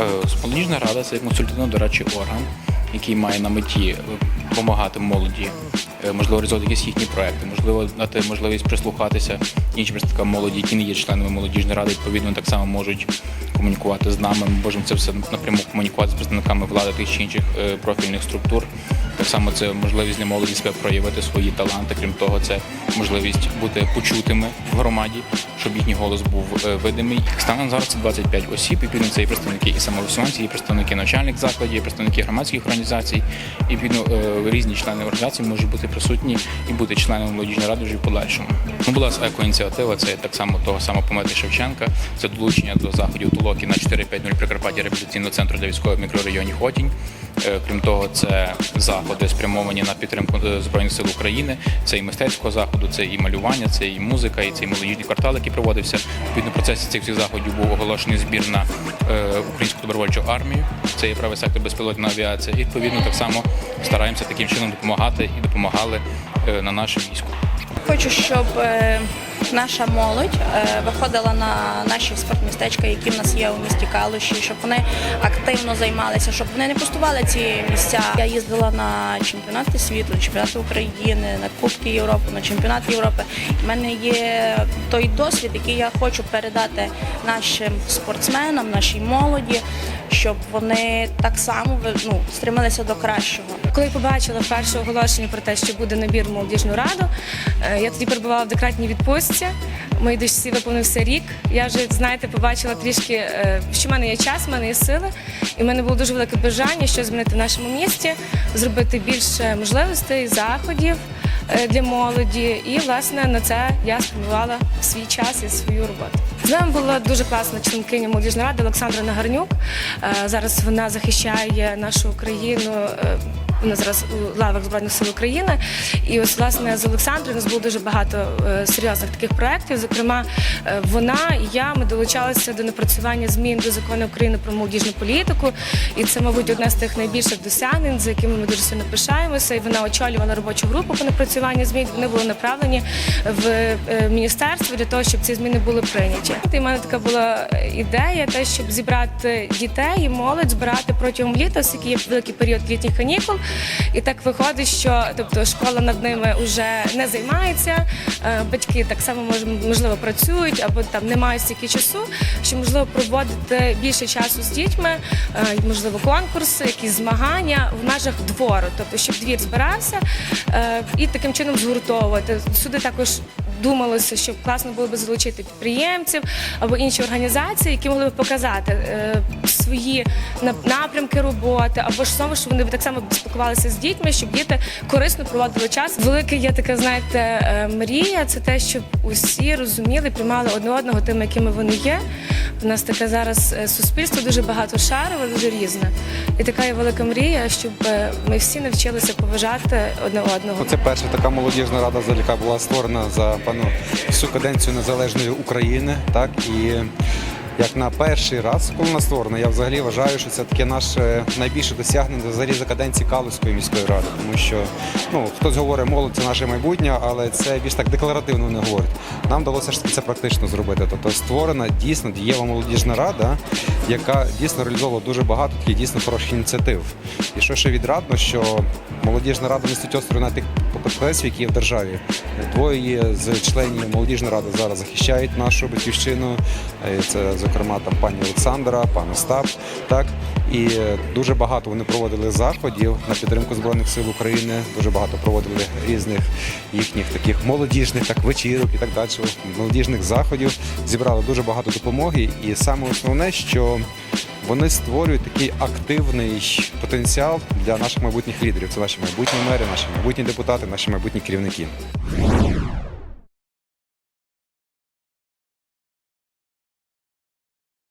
Е, рада це консультативно-дорадчий орган, який має на меті допомагати молоді, е, можливо, реалізовувати якісь їхні проекти, можливо, дати можливість прислухатися іншим представникам молоді, які не є членами молодіжної ради, відповідно, так само можуть комунікувати з нами. Ми можемо це все напряму комунікувати з представниками влади тих чи інших е, профільних структур. Так само це можливість для молоді себе проявити свої таланти. Крім того, це можливість бути почутими в громаді, щоб їхній голос був е, видимий. Станом зараз це 25 осіб. Відповідно, це і представники і самовисуванці, і представники навчальних закладів, і представники громадських організацій. І відповідно різні члени організації можуть бути присутні і бути членами молодіжної ради вже в подальшому. Ну, була екоініціатива, це так само того самого помети Шевченка. Це долучення до заходів Толоки на 450 Прикарпаття реабілітаційного центру для військових мікрорайонів Хотінь. Е, Крім того, це заходи спрямовані на підтримку е, збройних сил України. Це і мистецького заходу, це і малювання, це і музика, і це і молодіжний квартал, який проводився. Відповідно, процесі цих всіх заходів був оголошений збір на е, українську добровольчу армію. Це є правий сектор безпілотна авіація. І відповідно так само стараємося таким чином допомагати і допомагали на наше військо. Хочу, щоб наша молодь е, виходила на наші спортмістечка, які в нас є у місті Калуші, щоб вони активно займалися, щоб вони не пустували ці місця. Я їздила на чемпіонати світу, на чемпіонати України, на Кубки Європи, на чемпіонат Європи. У мене є той досвід, який я хочу передати нашим спортсменам, нашій молоді, щоб вони так само ну, стремилися до кращого. Коли побачила перше оголошення про те, що буде набір в молодіжну раду, е, я тоді перебувала в декретній відпустці. Моїй дочці виповнився рік. Я вже знаєте, побачила трішки, е, що в мене є час, в мене є сили, і в мене було дуже велике бажання щось змінити в нашому місті, зробити більше можливостей, заходів для молоді. І власне на це я спрямувала свій час і свою роботу. З нами була дуже класна членкиня молодіжної ради Олександра Нагарнюк. Е, Зараз вона захищає нашу країну. Вона зараз у лавах Збройних сил України. І ось власне з Олександрою нас було дуже багато е, серйозних таких проєктів. Зокрема, е, вона і я ми долучалися до напрацювання змін до закону України про молодіжну політику. І це, мабуть, одне з тих найбільших досягнень, за якими ми дуже сильно пишаємося. І вона очолювала робочу групу по напрацюванню змін. Вони були направлені в е, міністерство для того, щоб ці зміни були прийняті. І в мене така була ідея, те, щоб зібрати дітей і молодь, збирати протягом літа, оскільки є великий період літніх канікул. І так виходить, що тобто школа над ними вже не займається. е, Батьки так само мож- можливо працюють або там не мають стільки часу, що можливо проводити більше часу з дітьми, е, можливо, конкурси, якісь змагання в межах двору, тобто щоб двір збирався е, і таким чином згуртовувати. Сюди також думалося, що класно було би залучити підприємців або інші організації, які могли б показати свої нап- напрямки роботи, або ж знову ж вони так само спілкувалися з дітьми, щоб діти корисно проводили час. Велика є така, знаєте, е, мрія це те, щоб усі розуміли, приймали одне одного тими, якими вони є. У нас таке зараз е, суспільство дуже багато шарове, дуже різне. І така є велика мрія, щоб е, ми всі навчилися поважати одне одного. Це перша така молодіжна рада, яка була створена за пану всю каденцію незалежної України. Так і як на перший раз, коли вона створена, я взагалі вважаю, що це таке наше найбільше досягнення взагалі за каденції Калузької міської ради, тому що ну хтось говорить, молодь це наше майбутнє, але це більш так декларативно не говорить. Нам вдалося ж це практично зробити. Тобто створена дійсно дієва молодіжна рада, яка дійсно реалізовувала дуже багато таких дійсно хороших ініціатив. І що ще відрадно, що молодіжна рада містить острів на тих покровительств, які є в державі. Двоє з членів молодіжної ради зараз захищають нашу батьківщину. Е, Це, зокрема, там пані Олександра, пан Остап. Так і е, дуже багато вони проводили заходів на підтримку збройних сил України. Дуже багато проводили різних їхніх таких молодіжних так вечірок і так далі. Молодіжних заходів зібрали дуже багато допомоги. І саме основне, що вони створюють такий активний потенціал для наших майбутніх лідерів. Це наші майбутні мери, наші майбутні депутати, наші майбутні керівники.